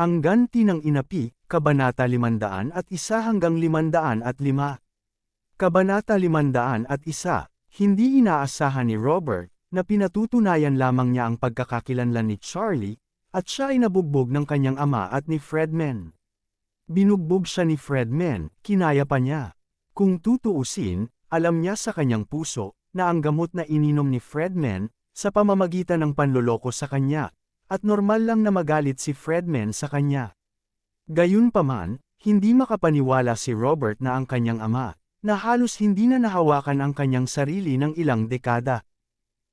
Ang ganti ng inapi, Kabanata 500 at isa hanggang 500 at 5. Kabanata 500 at isa, hindi inaasahan ni Robert, na pinatutunayan lamang niya ang pagkakakilanlan ni Charlie, at siya ay nabugbog ng kanyang ama at ni Fredman. Binugbog siya ni Fredman, kinaya pa niya. Kung tutuusin, alam niya sa kanyang puso, na ang gamot na ininom ni Fredman, sa pamamagitan ng panloloko sa kanya, at normal lang na magalit si Fredman sa kanya. Gayunpaman, hindi makapaniwala si Robert na ang kanyang ama, na halos hindi na nahawakan ang kanyang sarili ng ilang dekada.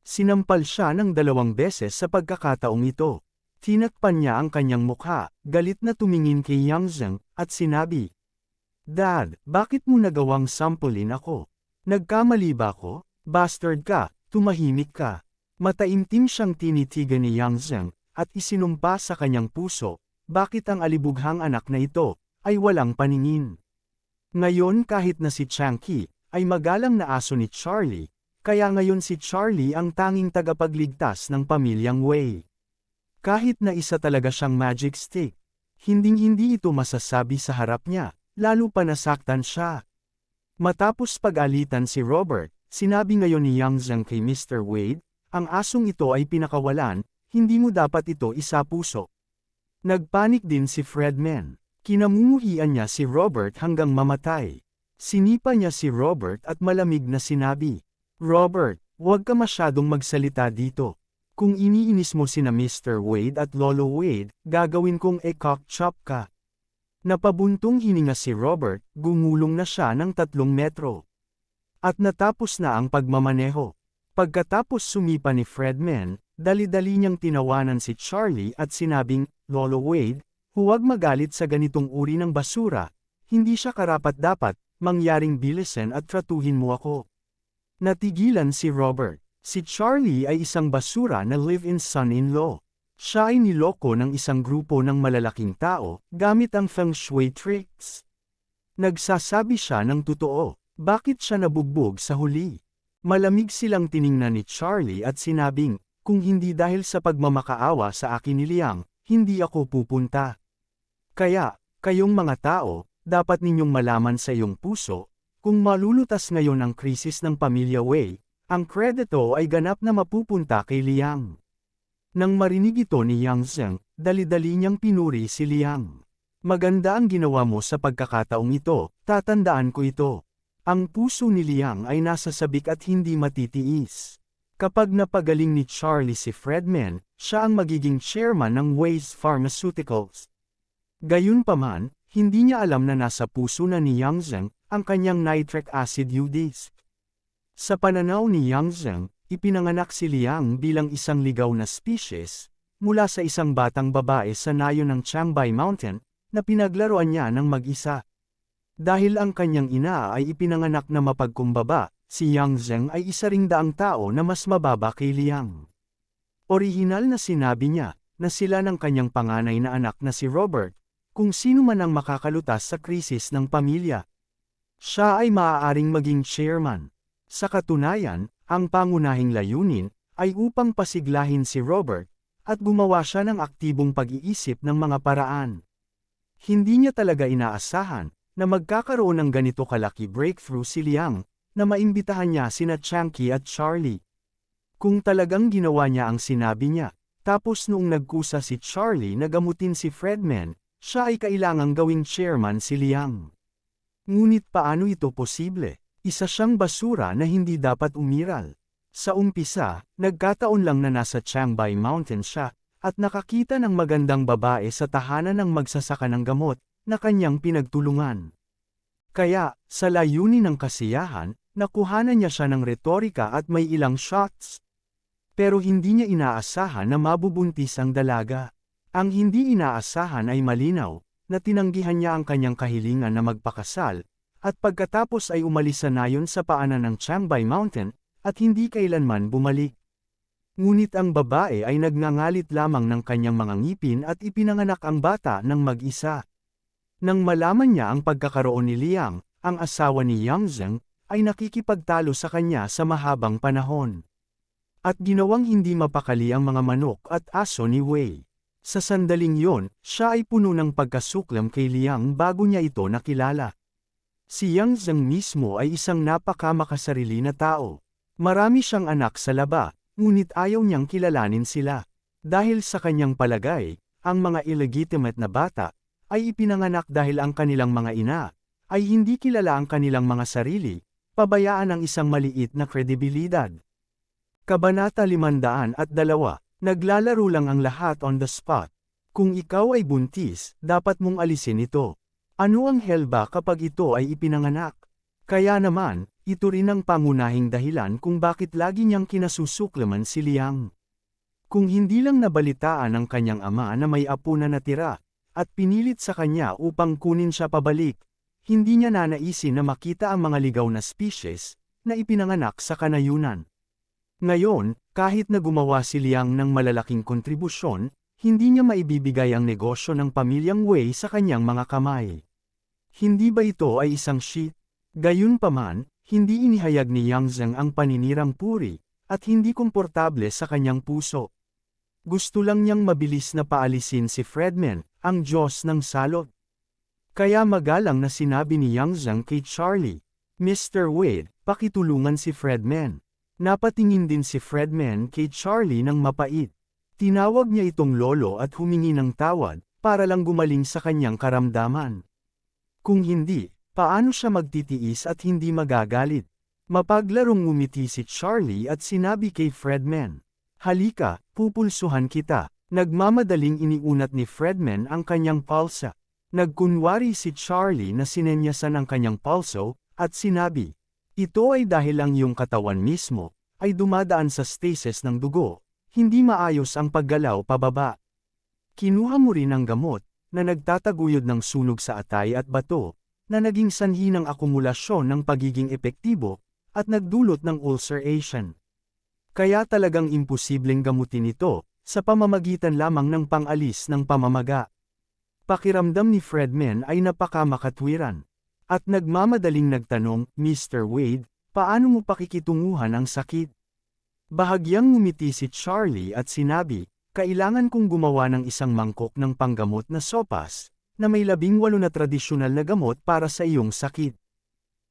Sinampal siya ng dalawang beses sa pagkakataong ito. Tinakpan niya ang kanyang mukha, galit na tumingin kay Yang Zheng, at sinabi, Dad, bakit mo nagawang sampulin ako? Nagkamali ba ako? Bastard ka, tumahimik ka. Mataimtim siyang tinitigan ni Yang Zheng, at isinumpa sa kanyang puso, bakit ang alibughang anak na ito, ay walang paningin. Ngayon kahit na si Changki, ay magalang na aso ni Charlie, kaya ngayon si Charlie ang tanging tagapagligtas ng pamilyang Wei. Kahit na isa talaga siyang magic stick, hinding-hindi ito masasabi sa harap niya, lalo pa nasaktan siya. Matapos pag-alitan si Robert, sinabi ngayon ni Yang Zhang kay Mr. Wade, ang asong ito ay pinakawalan, hindi mo dapat ito isapuso. Nagpanik din si Fredman. Kinamumuhian niya si Robert hanggang mamatay. Sinipa niya si Robert at malamig na sinabi, Robert, huwag ka masyadong magsalita dito. Kung iniinis mo sina Mr. Wade at Lolo Wade, gagawin kong e-cock chop ka. Napabuntong hininga si Robert, gumulong na siya ng tatlong metro. At natapos na ang pagmamaneho. Pagkatapos sumipa ni Fredman, dali-dali niyang tinawanan si Charlie at sinabing, Lolo Wade, huwag magalit sa ganitong uri ng basura, hindi siya karapat-dapat, mangyaring bilisan at tratuhin mo ako. Natigilan si Robert. Si Charlie ay isang basura na live-in son-in-law. Siya ay niloko ng isang grupo ng malalaking tao, gamit ang feng shui tricks. Nagsasabi siya ng totoo, bakit siya nabugbog sa huli? Malamig silang tiningnan ni Charlie at sinabing, kung hindi dahil sa pagmamakaawa sa akin ni Liang, hindi ako pupunta. Kaya, kayong mga tao, dapat ninyong malaman sa iyong puso, kung malulutas ngayon ang krisis ng pamilya Wei, ang kredito ay ganap na mapupunta kay Liang. Nang marinig ito ni Yang Zheng, dali-dali niyang pinuri si Liang. Maganda ang ginawa mo sa pagkakataong ito, tatandaan ko ito. Ang puso ni Liang ay nasa sabik at hindi matitiis. Kapag napagaling ni Charlie si Fredman, siya ang magiging chairman ng Waze Pharmaceuticals. Gayunpaman, hindi niya alam na nasa puso na ni Yang Zheng ang kanyang nitric acid U-disc. Sa pananaw ni Yang Zheng, ipinanganak si Liang bilang isang ligaw na species, mula sa isang batang babae sa nayo ng Changbai Mountain, na pinaglaruan niya ng mag-isa. Dahil ang kanyang ina ay ipinanganak na mapagkumbaba, si Yang Zheng ay isa ring daang tao na mas mababa kay Liang. Orihinal na sinabi niya, na sila ng kanyang panganay na anak na si Robert, kung sino man ang makakalutas sa krisis ng pamilya. Siya ay maaaring maging chairman. Sa katunayan, ang pangunahing layunin ay upang pasiglahin si Robert at gumawa siya ng aktibong pag-iisip ng mga paraan. Hindi niya talaga inaasahan na magkakaroon ng ganito kalaki breakthrough si Liang na maimbitahan niya sina Changki at Charlie. Kung talagang ginawa niya ang sinabi niya, tapos noong nagkusa si Charlie na gamutin si Fredman, siya ay kailangang gawing chairman si Liang. Ngunit paano ito posible? Isa siyang basura na hindi dapat umiral. Sa umpisa, nagkataon lang na nasa Changbai Mountain siya, at nakakita ng magandang babae sa tahanan ng magsasaka ng gamot, na kanyang pinagtulungan. Kaya, sa layunin ng kasiyahan, nakuhanan niya siya ng retorika at may ilang shots. Pero hindi niya inaasahan na mabubuntis ang dalaga. Ang hindi inaasahan ay malinaw, na tinanggihan niya ang kanyang kahilingan na magpakasal, at pagkatapos ay umalis sa nayon sa paanan ng Changbay Mountain, at hindi kailanman bumalik. Ngunit ang babae ay nagngangalit lamang ng kanyang mga ngipin at ipinanganak ang bata ng mag-isa. Nang malaman niya ang pagkakaroon ni Liang, ang asawa ni Yang Zheng, ay nakikipagtalo sa kanya sa mahabang panahon. At ginawang hindi mapakali ang mga manok at aso ni Wei. Sa sandaling yon, siya ay puno ng pagkasuklam kay Liang bago niya ito nakilala. Si Yang Zheng mismo ay isang napakamakasarili na tao. Marami siyang anak sa laba, ngunit ayaw niyang kilalanin sila. Dahil sa kanyang palagay, ang mga illegitimate na bata, ay ipinanganak dahil ang kanilang mga ina, ay hindi kilala ang kanilang mga sarili, pabayaan ang isang maliit na kredibilidad. Kabanata 502, naglalaro lang ang lahat on the spot. Kung ikaw ay buntis, dapat mong alisin ito. Ano ang hell ba kapag ito ay ipinanganak? Kaya naman, ito rin ang pangunahing dahilan kung bakit lagi niyang kinasusuklaman si Liang. Kung hindi lang nabalitaan ng kanyang ama na may apo na natira, at pinilit sa kanya upang kunin siya pabalik, hindi niya nanaisin na makita ang mga ligaw na species, na ipinanganak sa kanayunan. Ngayon, kahit na gumawa si Liang ng malalaking kontribusyon, hindi niya maibibigay ang negosyo ng pamilyang Wei sa kanyang mga kamay. Hindi ba ito ay isang sheet? Gayunpaman, hindi inihayag ni Yang Zheng ang paninirang puri, at hindi komportable sa kanyang puso. Gusto lang niyang mabilis na paalisin si Fredman, ang Diyos ng salot. Kaya magalang na sinabi ni Yang Zheng kay Charlie, Mr. Wade, pakitulungan si Fredman. Napatingin din si Fredman kay Charlie ng mapait. Tinawag niya itong lolo at humingi ng tawad, para lang gumaling sa kanyang karamdaman. Kung hindi, paano siya magtitiis at hindi magagalit? Mapaglarong ngumiti si Charlie at sinabi kay Fredman, Halika, pupulsuhan kita. Nagmamadaling iniunat ni Fredman ang kanyang palsa. Nagkunwari si Charlie na sinenyasan ang kanyang palso, at sinabi, Ito ay dahil ang iyong katawan mismo, ay dumadaan sa stasis ng dugo, hindi maayos ang paggalaw pababa. Kinuha mo rin ang gamot, na nagtataguyod ng sunog sa atay at bato, na naging sanhi ng akumulasyon ng pagiging epektibo, at nagdulot ng ulceration. Kaya talagang imposibleng gamutin ito, sa pamamagitan lamang ng pangalis ng pamamaga. Pakiramdam ni Fredman ay napakamakatwiran. At nagmamadaling nagtanong, Mr. Wade, paano mo pakikitunguhan ang sakit? Bahagyang ngumiti si Charlie at sinabi, kailangan kong gumawa ng isang mangkok ng panggamot na sopas, na may labing walo na tradisyonal na gamot para sa iyong sakit.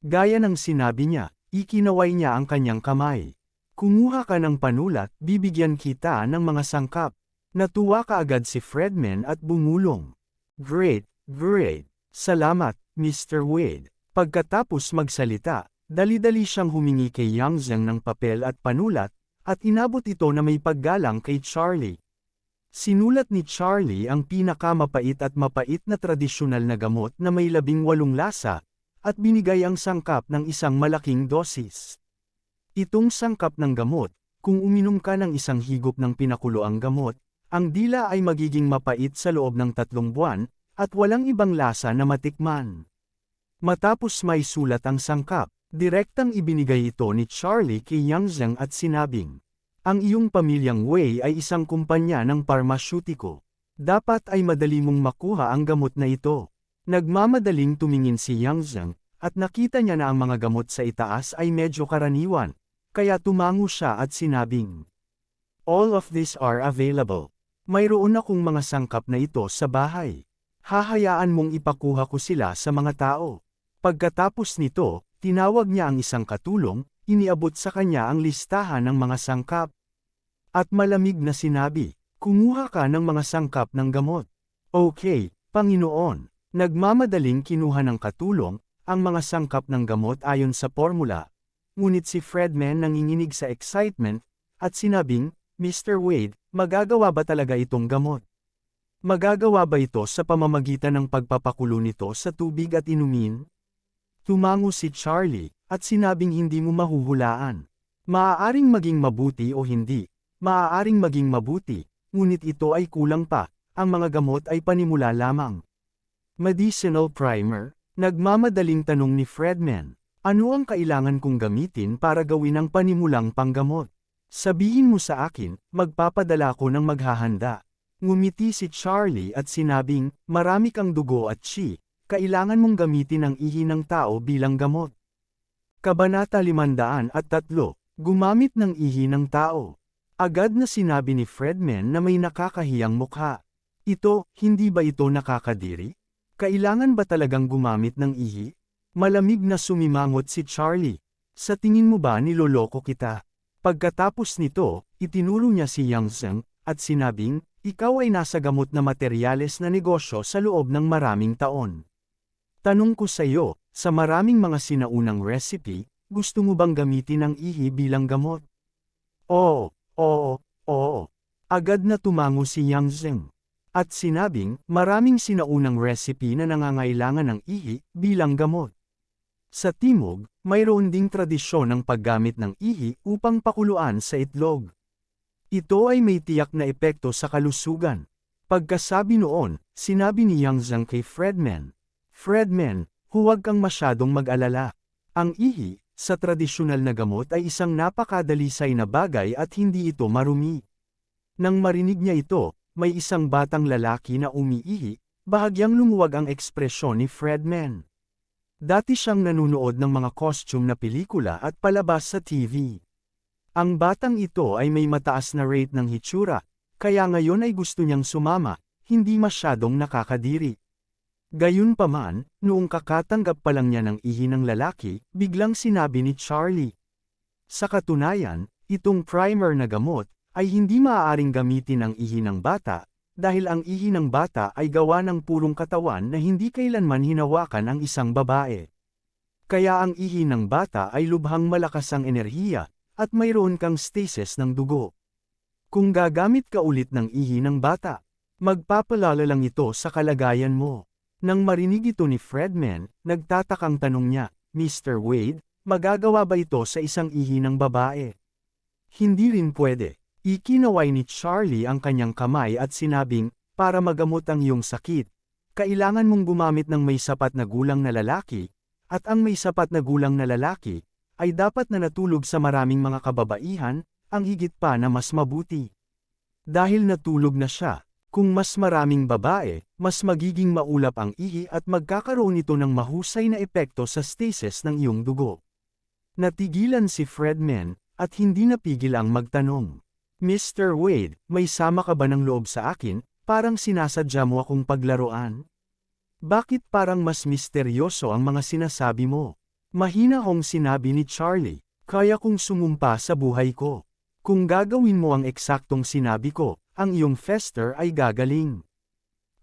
Gaya ng sinabi niya, ikinaway niya ang kanyang kamay. Kumuha ka ng panulat, bibigyan kita ng mga sangkap. Natuwa kaagad si Fredman at bumulong. Great, great. Salamat, Mr. Wade. Pagkatapos magsalita, dali-dali siyang humingi kay Yang Zheng ng papel at panulat, at inabot ito na may paggalang kay Charlie. Sinulat ni Charlie ang pinakamapait at mapait na tradisyonal na gamot na may labing walong lasa, at binigay ang sangkap ng isang malaking dosis. Itong sangkap ng gamot, kung uminom ka ng isang higop ng pinakuloang gamot, ang dila ay magiging mapait sa loob ng tatlong buwan, at walang ibang lasa na matikman. Matapos may sulat ang sangkap, direktang ibinigay ito ni Charlie kay Yang Zheng at sinabing, ang iyong pamilyang Wei ay isang kumpanya ng parmasyutiko. Dapat ay madali mong makuha ang gamot na ito. Nagmamadaling tumingin si Yang Zheng, at nakita niya na ang mga gamot sa itaas ay medyo karaniwan, kaya tumango siya at sinabing, All of these are available. Mayroon akong mga sangkap na ito sa bahay. Hahayaan mong ipakuha ko sila sa mga tao. Pagkatapos nito, tinawag niya ang isang katulong, iniabot sa kanya ang listahan ng mga sangkap. At malamig na sinabi, kumuha ka ng mga sangkap ng gamot. Okay, Panginoon. Nagmamadaling kinuha ng katulong, ang mga sangkap ng gamot ayon sa formula. Ngunit si Fredman nanginginig sa excitement, at sinabing, Mr. Wade, magagawa ba talaga itong gamot? Magagawa ba ito sa pamamagitan ng pagpapakulo nito sa tubig at inumin? Tumango si Charlie, at sinabing hindi mo mahuhulaan. Maaaring maging mabuti o hindi, maaaring maging mabuti, ngunit ito ay kulang pa, ang mga gamot ay panimula lamang. Medicinal primer, nagmamadaling tanong ni Fredman, ano ang kailangan kong gamitin para gawin ang panimulang panggamot? Sabihin mo sa akin, magpapadala ko ng maghahanda. Ngumiti si Charlie at sinabing, marami kang dugo at chi, kailangan mong gamitin ang ihi ng tao bilang gamot. Kabanata 503, gumamit ng ihi ng tao. Agad na sinabi ni Fredman na may nakakahiyang mukha. Ito, hindi ba ito nakakadiri? Kailangan ba talagang gumamit ng ihi? Malamig na sumimangot si Charlie. Sa tingin mo ba niloloko kita? Pagkatapos nito, itinuro niya si Yang Zheng, at sinabing, ikaw ay nasa gamot na materyales na negosyo sa loob ng maraming taon. Tanong ko sa iyo, sa maraming mga sinaunang recipe, gusto mo bang gamitin ang ihi bilang gamot? Oo, oo, oo. Agad na tumango si Yang Zheng. At sinabing, maraming sinaunang recipe na nangangailangan ng ihi bilang gamot. Sa Timog, mayroon ding tradisyon ng paggamit ng ihi upang pakuluan sa itlog. Ito ay may tiyak na epekto sa kalusugan. Pagkasabi noon, sinabi ni Yang Zhang kay Fredman, Fredman, huwag kang masyadong mag-alala. Ang ihi, sa tradisyonal na gamot ay isang napakadalisay na bagay at hindi ito marumi. Nang marinig niya ito, may isang batang lalaki na umiihi, bahagyang lumuwag ang ekspresyon ni Fredman. Dati siyang nanunood ng mga costume na pelikula at palabas sa TV. Ang batang ito ay may mataas na rate ng hitsura, kaya ngayon ay gusto niyang sumama, hindi masyadong nakakadiri. Gayunpaman, noong kakatanggap pa lang niya ng ihi ng lalaki, biglang sinabi ni Charlie. Sa katunayan, itong primer na gamot, ay hindi maaaring gamitin ang ihi ng bata, dahil ang ihi ng bata ay gawa ng purong katawan na hindi kailanman hinawakan ang isang babae. Kaya ang ihi ng bata ay lubhang malakas ang enerhiya, at mayroon kang stasis ng dugo. Kung gagamit ka ulit ng ihi ng bata, magpapalala lang ito sa kalagayan mo. Nang marinig ito ni Fredman, nagtatakang tanong niya, Mr. Wade, magagawa ba ito sa isang ihi ng babae? Hindi rin pwede. Ikinaway ni Charlie ang kanyang kamay at sinabing, para magamot ang iyong sakit, kailangan mong gumamit ng may sapat na gulang na lalaki, at ang may sapat na gulang na lalaki, ay dapat na natulog sa maraming mga kababaihan, ang higit pa na mas mabuti. Dahil natulog na siya, kung mas maraming babae, mas magiging maulap ang ihi at magkakaroon ito ng mahusay na epekto sa stasis ng iyong dugo. Natigilan si Fredman, at hindi napigil ang magtanong. Mr. Wade, may sama ka ba ng loob sa akin, parang sinasadya mo akong paglaruan? Bakit parang mas misteryoso ang mga sinasabi mo? Mahina hong sinabi ni Charlie, kaya kong sumumpa sa buhay ko. Kung gagawin mo ang eksaktong sinabi ko, ang iyong fester ay gagaling.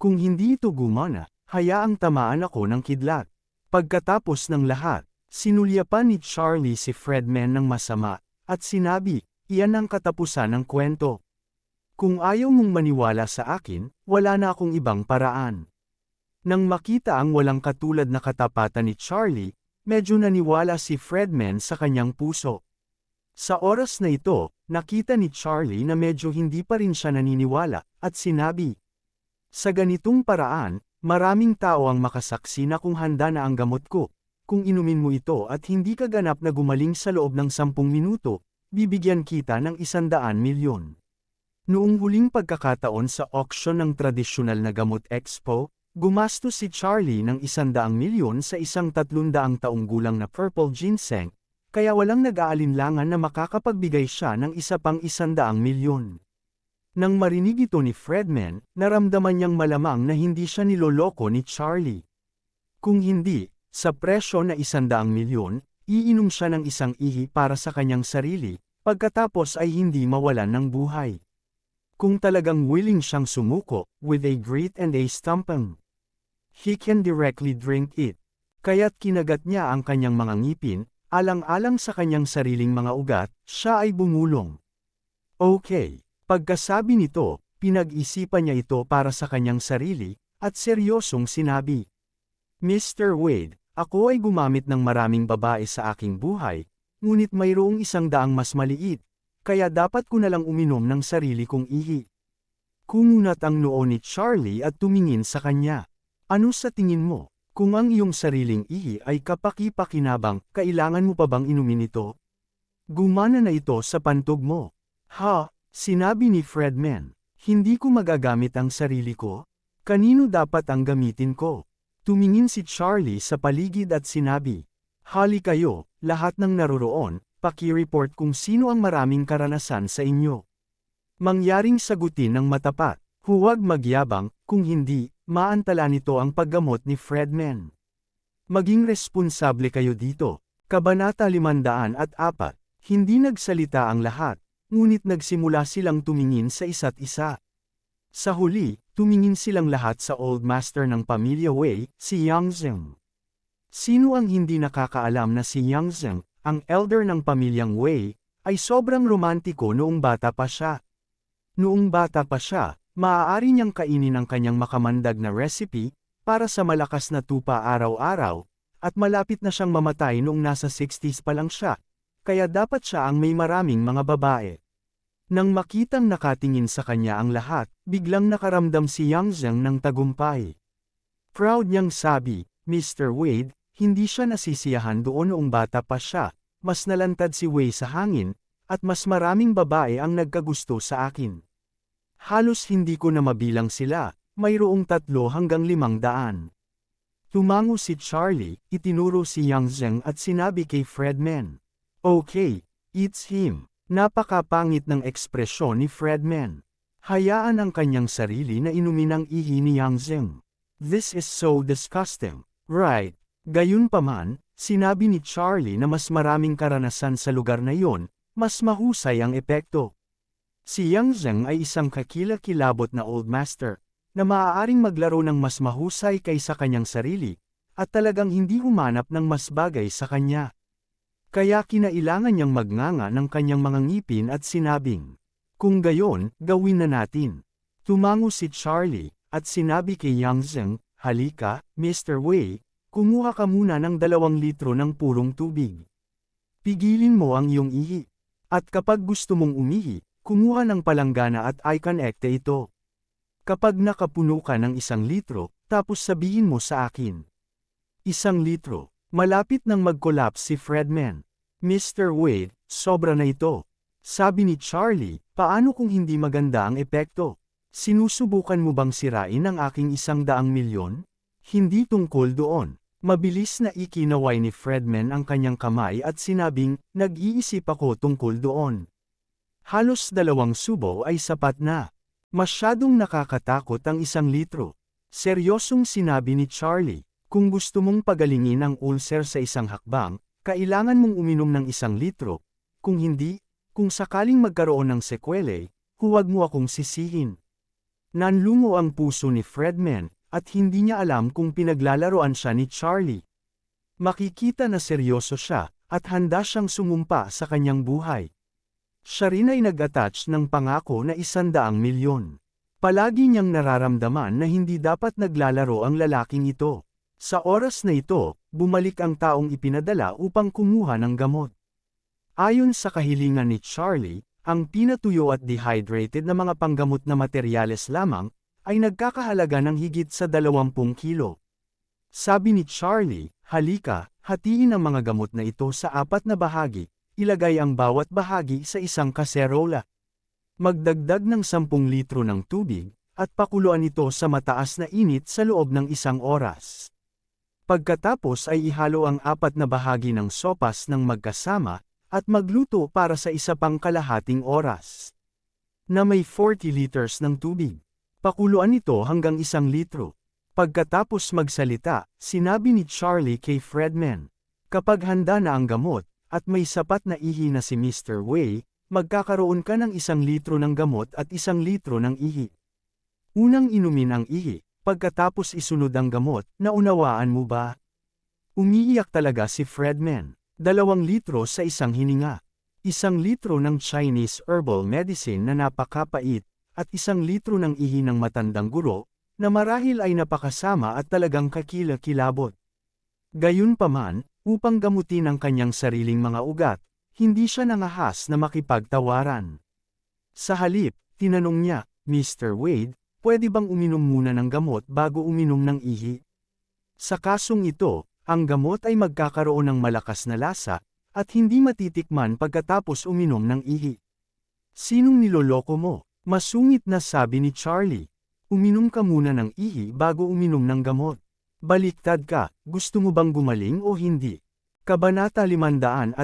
Kung hindi ito gumana, hayaang tamaan ako ng kidlat. Pagkatapos ng lahat, sinulyapan ni Charlie si Fredman ng masama, at sinabi, iyan ang katapusan ng kwento. Kung ayaw mong maniwala sa akin, wala na akong ibang paraan. Nang makita ang walang katulad na katapatan ni Charlie, Medyo naniwala si Fredman sa kanyang puso. Sa oras na ito, nakita ni Charlie na medyo hindi pa rin siya naniniwala, at sinabi, Sa ganitong paraan, maraming tao ang makasaksi na kung handa na ang gamot ko. Kung inumin mo ito at hindi ka ganap na gumaling sa loob ng sampung minuto, bibigyan kita ng isandaan milyon. Noong huling pagkakataon sa auction ng tradisyonal na gamot expo, Gumastos si Charlie ng isandaang milyon sa isang tatlundaang taong gulang na purple ginseng, kaya walang nag-aalinlangan na makakapagbigay siya ng isa pang isandaang milyon. Nang marinig ito ni Fredman, naramdaman niyang malamang na hindi siya niloloko ni Charlie. Kung hindi, sa presyo na isandaang milyon, iinom siya ng isang ihi para sa kanyang sarili, pagkatapos ay hindi mawalan ng buhay. Kung talagang willing siyang sumuko, with a grit and a stumping, he can directly drink it. Kaya't kinagat niya ang kanyang mga ngipin, alang-alang sa kanyang sariling mga ugat, siya ay bumulong. Okay, pagkasabi nito, pinag-isipan niya ito para sa kanyang sarili, at seryosong sinabi. Mr. Wade, ako ay gumamit ng maraming babae sa aking buhay, ngunit mayroong isang daang mas maliit, kaya dapat ko na lang uminom ng sarili kong ihi. Kumunat ang noo ni Charlie at tumingin sa kanya. Ano sa tingin mo? Kung ang iyong sariling ihi ay kapaki-pakinabang, kailangan mo pa bang inumin ito? Gumana na ito sa pantog mo. Ha, sinabi ni Fredman. Hindi ko magagamit ang sarili ko? Kanino dapat ang gamitin ko? Tumingin si Charlie sa paligid at sinabi, Hali kayo, lahat ng naroroon, paki-report kung sino ang maraming karanasan sa inyo. Mangyaring sagutin ng matapat, huwag magyabang, kung hindi, maantala nito ang paggamot ni Fredman. Maging responsable kayo dito. Kabanata 504, hindi nagsalita ang lahat, ngunit nagsimula silang tumingin sa isa't isa. Sa huli, tumingin silang lahat sa old master ng pamilya Wei, si Yang Zheng. Sino ang hindi nakakaalam na si Yang Zheng, ang elder ng pamilyang Wei, ay sobrang romantiko noong bata pa siya. Noong bata pa siya, maaari niyang kainin ang kanyang makamandag na recipe, para sa malakas na tupa araw-araw, at malapit na siyang mamatay noong nasa 60s pa lang siya, kaya dapat siya ang may maraming mga babae. Nang makitang nakatingin sa kanya ang lahat, biglang nakaramdam si Yang Zheng ng tagumpay. Proud niyang sabi, Mr. Wade, hindi siya nasisiyahan doon noong bata pa siya, mas nalantad si Wei sa hangin, at mas maraming babae ang nagkagusto sa akin. Halos hindi ko na mabilang sila, mayroong tatlo hanggang limang daan. Tumango si Charlie, itinuro si Yang Zheng at sinabi kay Fredman. Okay, it's him. Napakapangit ng ekspresyon ni Fredman. Hayaan ang kanyang sarili na inumin ang ihi ni Yang Zheng. This is so disgusting. Right. Gayunpaman, sinabi ni Charlie na mas maraming karanasan sa lugar na iyon, mas mahusay ang epekto. Si Yang Zheng ay isang kakilakilabot na old master, na maaaring maglaro ng mas mahusay kaysa kanyang sarili, at talagang hindi humanap ng mas bagay sa kanya. Kaya kinailangan niyang magnganga ng kanyang mga ngipin at sinabing, Kung gayon, gawin na natin. Tumango si Charlie, at sinabi kay Yang Zheng, Halika, Mr. Wei, kumuha ka muna ng dalawang litro ng purong tubig. Pigilin mo ang iyong ihi. At kapag gusto mong umihi, kumuha ng palanggana at i-connecte ito. Kapag nakapuno ka ng isang litro, tapos sabihin mo sa akin. Isang litro. Malapit nang mag-collapse si Fredman. Mr. Wade, sobra na ito. Sabi ni Charlie, paano kung hindi maganda ang epekto? Sinusubukan mo bang sirain ang aking isang daang milyon? Hindi tungkol doon. Mabilis na ikinaway ni Fredman ang kanyang kamay at sinabing, nag-iisip ako tungkol doon. Halos dalawang subo ay sapat na. Masyadong nakakatakot ang isang litro. Seryosong sinabi ni Charlie, kung gusto mong pagalingin ang ulcer sa isang hakbang, kailangan mong uminom ng isang litro. Kung hindi, kung sakaling magkaroon ng sekwele, huwag mo akong sisihin. Nanlungo ang puso ni Fredman, at hindi niya alam kung pinaglalaroan siya ni Charlie. Makikita na seryoso siya, at handa siyang sumumpa sa kanyang buhay. Siya rin ay nag-attach ng pangako na isandaang milyon. Palagi niyang nararamdaman na hindi dapat naglalaro ang lalaking ito. Sa oras na ito, bumalik ang taong ipinadala upang kumuha ng gamot. Ayon sa kahilingan ni Charlie, ang pinatuyo at dehydrated na mga panggamot na materyales lamang, ay nagkakahalaga ng higit sa 20 kilo. Sabi ni Charlie, halika, hatiin ang mga gamot na ito sa apat na bahagi, ilagay ang bawat bahagi sa isang kaserola. Magdagdag ng 10 litro ng tubig, at pakuluan ito sa mataas na init sa loob ng isang oras. Pagkatapos ay ihalo ang apat na bahagi ng sopas ng magkasama, at magluto para sa isa pang kalahating oras. Na may 40 liters ng tubig. Pakuluan ito hanggang isang litro. Pagkatapos magsalita, sinabi ni Charlie kay Fredman, kapag handa na ang gamot, at may sapat na ihi na si Mr. Wei, magkakaroon ka ng isang litro ng gamot at isang litro ng ihi. Unang inumin ang ihi, Pagkatapos isunod ang gamot, naunawaan mo ba? Umiiyak talaga si Fredman. Dalawang litro sa isang hininga. Isang litro ng Chinese herbal medicine na napakapait, at isang litro ng ihi ng matandang guro, na marahil ay napakasama at talagang kakila-kilabot. Gayunpaman, upang gamutin ang kanyang sariling mga ugat, hindi siya nangahas na makipagtawaran. Sa halip, tinanong niya, Mr. Wade, pwede bang uminom muna ng gamot bago uminom ng ihi? Sa kasong ito, ang gamot ay magkakaroon ng malakas na lasa, at hindi matitikman pagkatapos uminom ng ihi. Sinong niloloko mo? Masungit na sabi ni Charlie. Uminom ka muna ng ihi bago uminom ng gamot. Baliktad ka, gusto mo bang gumaling o hindi? Kabanata 505,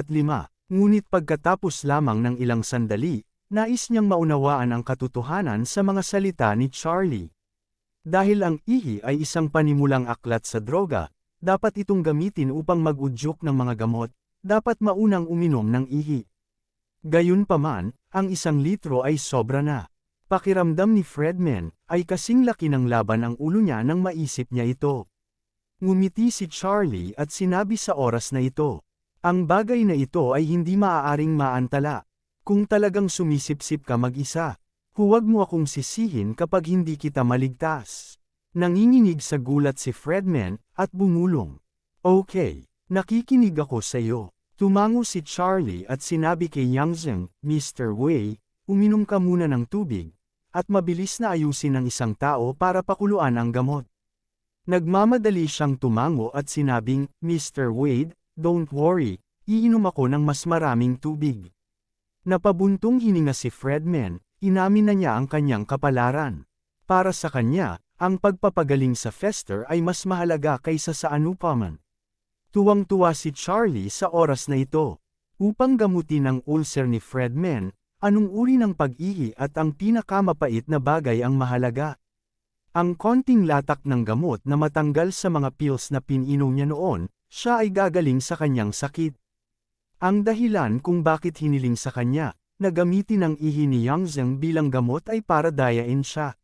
ngunit pagkatapos lamang ng ilang sandali, nais niyang maunawaan ang katotohanan sa mga salita ni Charlie. Dahil ang ihi ay isang panimulang aklat sa droga, dapat itong gamitin upang mag-udyok ng mga gamot, dapat maunang uminom ng ihi. Gayunpaman, ang isang litro ay sobra na. Pakiramdam ni Fredman, ay kasing laki ng laban ang ulo niya nang maisip niya ito. Ngumiti si Charlie at sinabi sa oras na ito. Ang bagay na ito ay hindi maaaring maantala. Kung talagang sumisipsip ka mag-isa, huwag mo akong sisihin kapag hindi kita maligtas. Nanginginig sa gulat si Fredman, at bumulong. Okay, nakikinig ako sa iyo. Tumango si Charlie at sinabi kay Yang Zheng, Mr. Wei, uminom ka muna ng tubig, at mabilis na ayusin ng isang tao para pakuluan ang gamot. Nagmamadali siyang tumango at sinabing, Mr. Wade, don't worry, iinom ako ng mas maraming tubig. Napabuntong hininga si Fredman, inamin na niya ang kanyang kapalaran. Para sa kanya, ang pagpapagaling sa Fester ay mas mahalaga kaysa sa anupaman. Tuwang-tuwa si Charlie sa oras na ito. Upang gamutin ang ulcer ni Fredman, anong uri ng pag-ihi at ang pinakamapait na bagay ang mahalaga. Ang konting latak ng gamot na matanggal sa mga pills na pininom niya noon, siya ay gagaling sa kanyang sakit. Ang dahilan kung bakit hiniling sa kanya, na gamitin ang ihi ni Yang Zheng bilang gamot ay para dayain siya.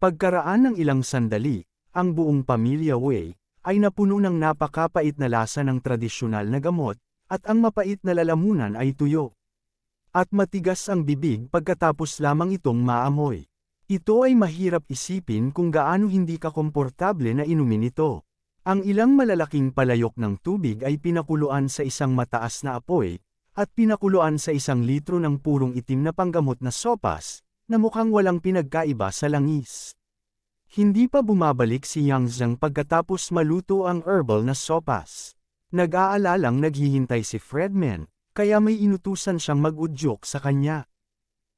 Pagkaraan ng ilang sandali, ang buong pamilya Wei, ay napuno ng napakapait na lasa ng tradisyonal na gamot, at ang mapait na lalamunan ay tuyo. At matigas ang bibig pagkatapos lamang itong maamoy. Ito ay mahirap isipin kung gaano hindi ka komportable na inumin ito. Ang ilang malalaking palayok ng tubig ay pinakuluan sa isang mataas na apoy, at pinakuluan sa isang litro ng purong itim na panggamot na sopas, na mukhang walang pinagkaiba sa langis. Hindi pa bumabalik si Yang Zhang pagkatapos maluto ang herbal na sopas. Nag-aalalang naghihintay si Fredman, kaya may inutusan siyang mag-udyok sa kanya.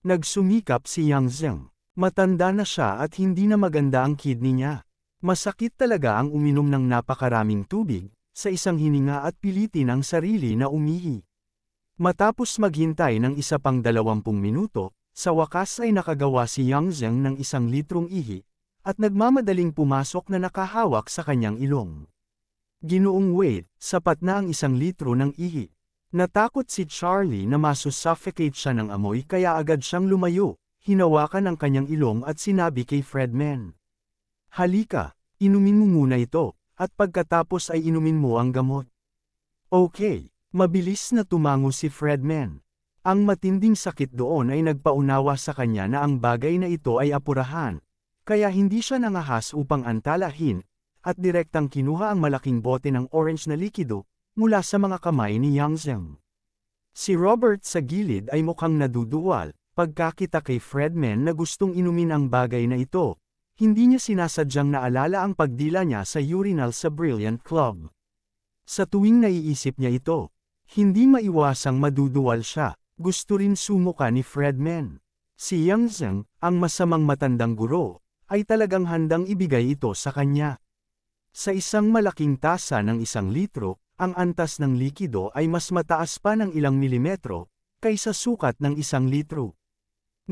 Nagsumikap si Yang Zhang. Matanda na siya at hindi na maganda ang kidney niya. Masakit talaga ang uminom ng napakaraming tubig, sa isang hininga at pilitin ang sarili na umihi. Matapos maghintay ng isa pang dalawampung minuto, sa wakas ay nakagawa si Yang Zhang ng isang litrong ihi, at nagmamadaling pumasok na nakahawak sa kanyang ilong. Ginoong Wade, sapat na ang isang litro ng ihi. Natakot si Charlie na masusuffocate siya ng amoy kaya agad siyang lumayo, hinawakan ang kanyang ilong at sinabi kay Fredman. Halika, inumin mo muna ito, at pagkatapos ay inumin mo ang gamot. Okay, mabilis na tumango si Fredman. Ang matinding sakit doon ay nagpaunawa sa kanya na ang bagay na ito ay apurahan, kaya hindi siya nangahas upang antalahin, at direktang kinuha ang malaking bote ng orange na likido, mula sa mga kamay ni Yang Zheng. Si Robert sa gilid ay mukhang naduduwal, pagkakita kay Fredman na gustong inumin ang bagay na ito, hindi niya sinasadyang naalala ang pagdila niya sa urinal sa Brilliant Club. Sa tuwing naiisip niya ito, hindi maiwasang maduduwal siya, gusto rin sumuka ni Fredman. Si Yang Zheng, ang masamang matandang guro, ay talagang handang ibigay ito sa kanya. Sa isang malaking tasa ng isang litro, ang antas ng likido ay mas mataas pa ng ilang milimetro, kaysa sukat ng isang litro.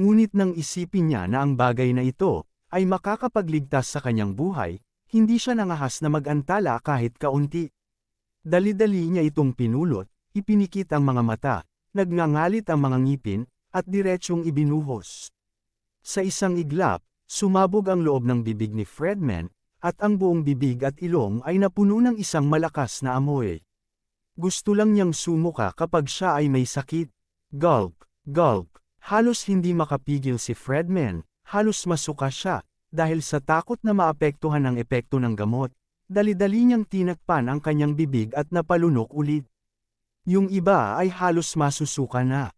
Ngunit nang isipin niya na ang bagay na ito, ay makakapagligtas sa kanyang buhay, hindi siya nangahas na magantala kahit kaunti. Dali-dali niya itong pinulot, ipinikit ang mga mata, nagngangalit ang mga ngipin, at diretsyong ibinuhos. Sa isang iglap, Sumabog ang loob ng bibig ni Fredman, at ang buong bibig at ilong ay napuno ng isang malakas na amoy. Gusto lang niyang sumuka kapag siya ay may sakit. Gulp, gulp, halos hindi makapigil si Fredman, halos masuka siya, dahil sa takot na maapektuhan ang epekto ng gamot. Dali-dali niyang tinakpan ang kanyang bibig at napalunok ulit. Yung iba ay halos masusuka na.